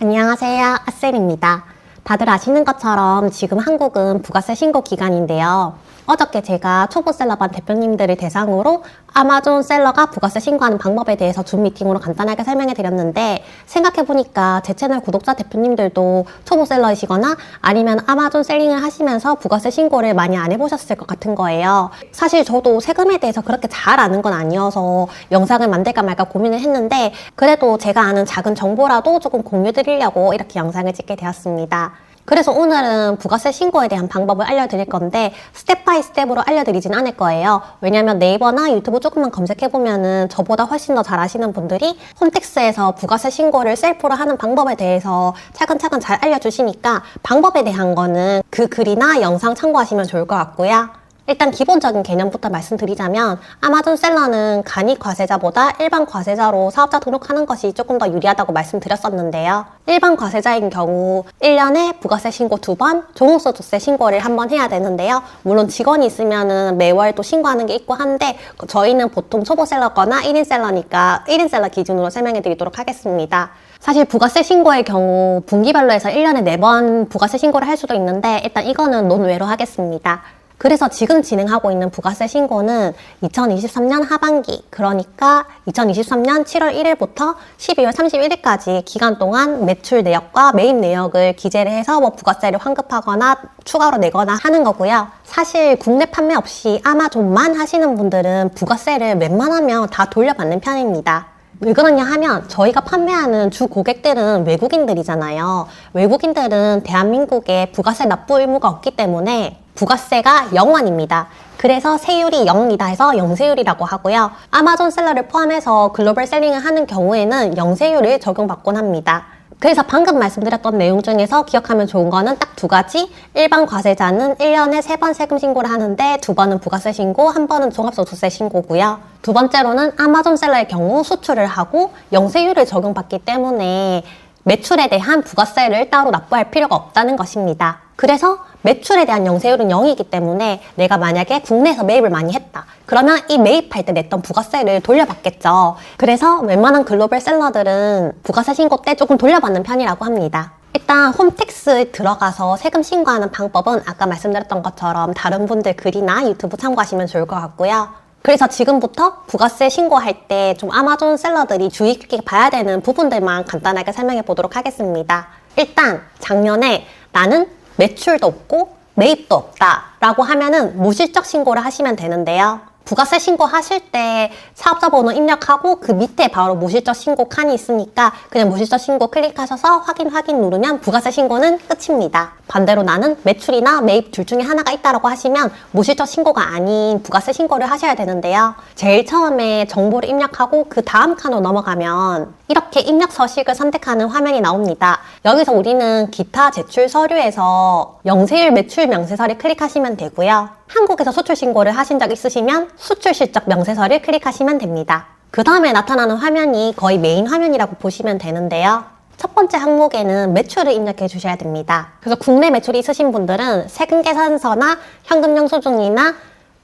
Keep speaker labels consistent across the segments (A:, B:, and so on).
A: 안녕하세요. 아셀입니다. 다들 아시는 것처럼 지금 한국은 부가세 신고 기간인데요. 어저께 제가 초보 셀러반 대표님들을 대상으로 아마존 셀러가 부가세 신고하는 방법에 대해서 줌 미팅으로 간단하게 설명해 드렸는데 생각해보니까 제 채널 구독자 대표님들도 초보 셀러이시거나 아니면 아마존 셀링을 하시면서 부가세 신고를 많이 안 해보셨을 것 같은 거예요. 사실 저도 세금에 대해서 그렇게 잘 아는 건 아니어서 영상을 만들까 말까 고민을 했는데 그래도 제가 아는 작은 정보라도 조금 공유 드리려고 이렇게 영상을 찍게 되었습니다. 그래서 오늘은 부가세 신고에 대한 방법을 알려드릴 건데 스텝 바이 스텝으로 알려드리진 않을 거예요. 왜냐면 네이버나 유튜브 조금만 검색해보면은 저보다 훨씬 더 잘 아시는 분들이 홈택스에서 부가세 신고를 셀프로 하는 방법에 대해서 차근차근 잘 알려주시니까 방법에 대한 거는 그 글이나 영상 참고하시면 좋을 것 같고요. 일단 기본적인 개념부터 말씀드리자면 아마존 셀러는 간이 과세자보다 일반 과세자로 사업자 등록하는 것이 조금 더 유리하다고 말씀드렸었는데요. 일반 과세자인 경우 1년에 부가세 신고 두 번, 종합소득세 신고를 한 번 해야 되는데요. 물론 직원이 있으면은 매월 또 신고하는 게 있고 한데 저희는 보통 초보 셀러거나 1인 셀러니까 1인 셀러 기준으로 설명해 드리도록 하겠습니다. 사실 부가세 신고의 경우 분기별로 해서 1년에 4번 부가세 신고를 할 수도 있는데 일단 이거는 논외로 하겠습니다. 그래서 지금 진행하고 있는 부가세 신고는 2023년 하반기, 그러니까 2023년 7월 1일부터 12월 31일까지 기간 동안 매출 내역과 매입 내역을 기재를 해서 뭐 부가세를 환급하거나 추가로 내거나 하는 거고요. 사실 국내 판매 없이 아마존만 하시는 분들은 부가세를 웬만하면 다 돌려받는 편입니다. 왜 그러냐 하면 저희가 판매하는 주 고객들은 외국인들이잖아요. 외국인들은 대한민국에 부가세 납부 의무가 없기 때문에 부가세가 0원입니다. 그래서 세율이 0이다 해서 영세율이라고 하고요. 아마존 셀러를 포함해서 글로벌 셀링을 하는 경우에는 영세율을 적용받곤 합니다. 그래서 방금 말씀드렸던 내용 중에서 기억하면 좋은 거는 딱 두 가지. 일반 과세자는 1년에 세 번 세금 신고를 하는데 두 번은 부가세 신고, 한 번은 종합소득세 신고고요. 두 번째로는 아마존 셀러의 경우 수출을 하고 영세율을 적용받기 때문에 매출에 대한 부가세를 따로 납부할 필요가 없다는 것입니다. 그래서 매출에 대한 영세율은 0이기 때문에 내가 만약에 국내에서 매입을 많이 했다. 그러면 이 매입할 때 냈던 부가세를 돌려받겠죠. 그래서 웬만한 글로벌 셀러들은 부가세 신고 때 조금 돌려받는 편이라고 합니다. 일단 홈택스에 들어가서 세금 신고하는 방법은 아까 말씀드렸던 것처럼 다른 분들 글이나 유튜브 참고하시면 좋을 것 같고요. 그래서 지금부터 부가세 신고할 때 좀 아마존 셀러들이 주의 깊게 봐야 되는 부분들만 간단하게 설명해 보도록 하겠습니다. 일단 작년에 나는 매출도 없고 매입도 없다 라고 하면은 무실적 신고를 하시면 되는데요. 부가세 신고하실 때 사업자 번호 입력하고 그 밑에 바로 무실적 신고 칸이 있으니까 그냥 무실적 신고 클릭하셔서 확인 확인 누르면 부가세 신고는 끝입니다. 반대로 나는 매출이나 매입 둘 중에 하나가 있다라고 하시면 무실적 신고가 아닌 부가세 신고를 하셔야 되는데요. 제일 처음에 정보를 입력하고 그 다음 칸으로 넘어가면 이렇게 입력 서식을 선택하는 화면이 나옵니다. 여기서 우리는 기타 제출 서류에서 영세율 매출 명세서를 클릭하시면 되고요. 한국에서 수출 신고를 하신 적 있으시면 수출 실적 명세서를 클릭하시면 됩니다. 그 다음에 나타나는 화면이 거의 메인 화면이라고 보시면 되는데요. 첫 번째 항목에는 매출을 입력해 주셔야 됩니다. 그래서 국내 매출이 있으신 분들은 세금 계산서나 현금 영수증이나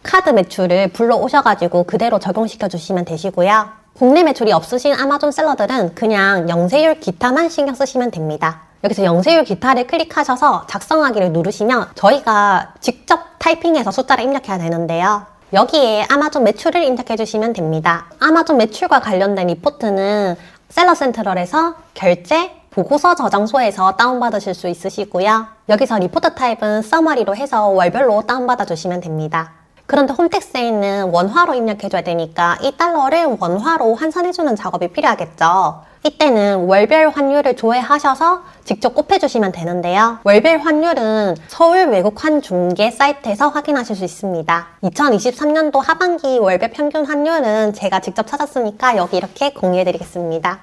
A: 카드 매출을 불러 오셔가지고 그대로 적용시켜 주시면 되시고요. 국내 매출이 없으신 아마존 셀러들은 그냥 영세율 기타만 신경 쓰시면 됩니다. 여기서 영세율 기타를 클릭하셔서 작성하기를 누르시면 저희가 직접 타이핑해서 숫자를 입력해야 되는데요. 여기에 아마존 매출을 입력해 주시면 됩니다. 아마존 매출과 관련된 리포트는 셀러 센트럴에서 결제, 보고서 저장소에서 다운받으실 수 있으시고요. 여기서 리포트 타입은 서머리로 해서 월별로 다운받아 주시면 됩니다. 그런데 홈택스에 있는 원화로 입력해줘야 되니까 이 달러를 원화로 환산해주는 작업이 필요하겠죠. 이때는 월별 환율을 조회하셔서 직접 곱해주시면 되는데요. 월별 환율은 서울 외국 환중개 사이트에서 확인하실 수 있습니다. 2023년도 하반기 월별 평균 환율은 제가 직접 찾았으니까 여기 이렇게 공유해드리겠습니다.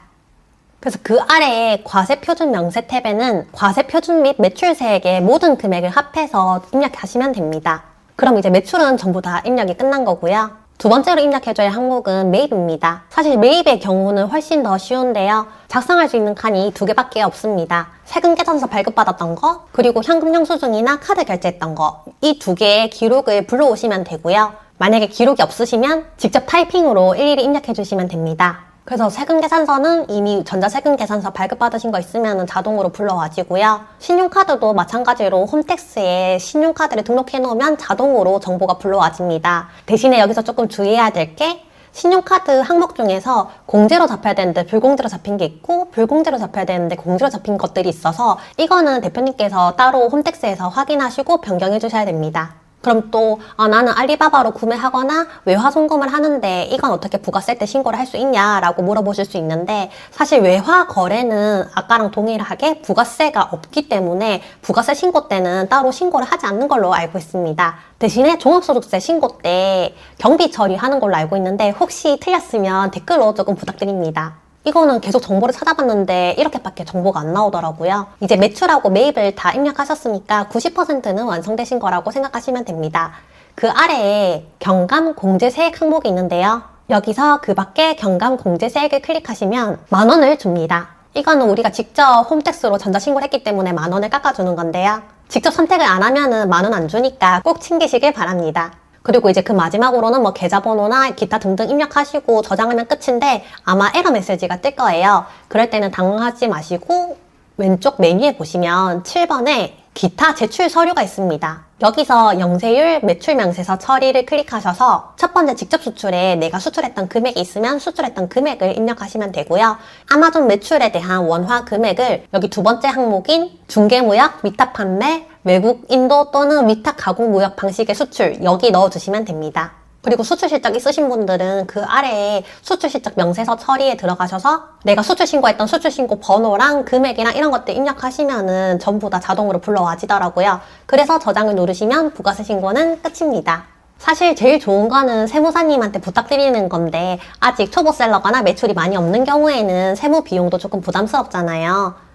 A: 그래서 그 아래에 과세 표준 명세 탭에는 과세 표준 및 매출세액의 모든 금액을 합해서 입력하시면 됩니다. 그럼 이제 매출은 전부 다 입력이 끝난 거고요. 두 번째로 입력해줘야 할 항목은 매입입니다. 사실 매입의 경우는 훨씬 더 쉬운데요. 작성할 수 있는 칸이 두 개밖에 없습니다. 세금 계산서 발급받았던 거, 그리고 현금 영수증이나 카드 결제했던 거, 이 두 개의 기록을 불러오시면 되고요. 만약에 기록이 없으시면 직접 타이핑으로 일일이 입력해 주시면 됩니다. 그래서 세금 계산서는 이미 전자세금 계산서 발급받으신 거 있으면 자동으로 불러와지고요. 신용카드도 마찬가지로 홈택스에 신용카드를 등록해 놓으면 자동으로 정보가 불러와집니다. 대신에 여기서 조금 주의해야 될 게 신용카드 항목 중에서 공제로 잡혀야 되는데 불공제로 잡힌 게 있고 불공제로 잡혀야 되는데 공제로 잡힌 것들이 있어서 이거는 대표님께서 따로 홈택스에서 확인하시고 변경해 주셔야 됩니다. 그럼 또 아, 나는 알리바바로 구매하거나 외화 송금을 하는데 이건 어떻게 부가세 때 신고를 할 수 있냐라고 물어보실 수 있는데 사실 외화 거래는 아까랑 동일하게 부가세가 없기 때문에 부가세 신고 때는 따로 신고를 하지 않는 걸로 알고 있습니다. 대신에 종합소득세 신고 때 경비 처리하는 걸로 알고 있는데 혹시 틀렸으면 댓글로 조금 부탁드립니다. 이거는 계속 정보를 찾아봤는데 이렇게밖에 정보가 안 나오더라고요. 이제 매출하고 매입을 다 입력하셨으니까 90%는 완성되신 거라고 생각하시면 됩니다. 그 아래에 경감 공제 세액 항목이 있는데요. 여기서 그 밖에 경감 공제 세액을 클릭하시면 만 원을 줍니다. 이거는 우리가 직접 홈택스로 전자신고를 했기 때문에 만 원을 깎아주는 건데요. 직접 선택을 안 하면은 만 원 안 주니까 꼭 챙기시길 바랍니다. 그리고 이제 그 마지막으로는 뭐 계좌번호나 기타 등등 입력하시고 저장하면 끝인데 아마 에러 메시지가 뜰 거예요. 그럴 때는 당황하지 마시고 왼쪽 메뉴에 보시면 7번에 기타 제출 서류가 있습니다. 여기서 영세율 매출 명세서 처리를 클릭하셔서 첫 번째 직접 수출에 내가 수출했던 금액이 있으면 수출했던 금액을 입력하시면 되고요. 아마존 매출에 대한 원화 금액을 여기 두 번째 항목인 중개무역, 위탁 판매, 외국 인도 또는 위탁 가공 무역 방식의 수출 여기 넣어주시면 됩니다. 그리고 수출 실적 있으신 분들은 그 아래에 수출 실적 명세서 처리에 들어가셔서 내가 수출 신고했던 수출 신고 번호랑 금액이랑 이런 것들 입력하시면은 전부 다 자동으로 불러와지더라고요. 그래서 저장을 누르시면 부가세 신고는 끝입니다. 사실 제일 좋은 거는 세무사님한테 부탁드리는 건데 아직 초보셀러거나 매출이 많이 없는 경우에는 세무 비용도 조금 부담스럽잖아요.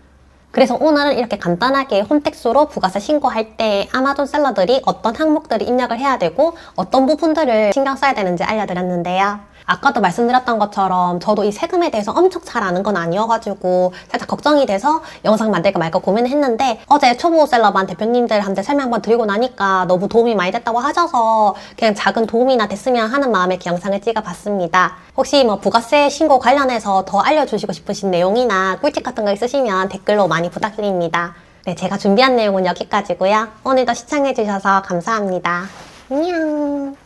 A: 그래서 오늘은 이렇게 간단하게 홈택스로 부가세 신고할 때 아마존 셀러들이 어떤 항목들을 입력을 해야 되고 어떤 부분들을 신경 써야 되는지 알려드렸는데요. 아까도 말씀드렸던 것처럼 저도 이 세금에 대해서 엄청 잘 아는 건 아니어가지고 살짝 걱정이 돼서 영상 만들까 말까 고민을 했는데 어제 초보 셀러반 대표님들한테 설명 한번 드리고 나니까 너무 도움이 많이 됐다고 하셔서 그냥 작은 도움이나 됐으면 하는 마음에 이렇게 영상을 찍어봤습니다. 혹시 뭐 부가세 신고 관련해서 더 알려주시고 싶으신 내용이나 꿀팁 같은 거 있으시면 댓글로 많이 부탁드립니다. 네, 제가 준비한 내용은 여기까지고요. 오늘도 시청해주셔서 감사합니다. 안녕.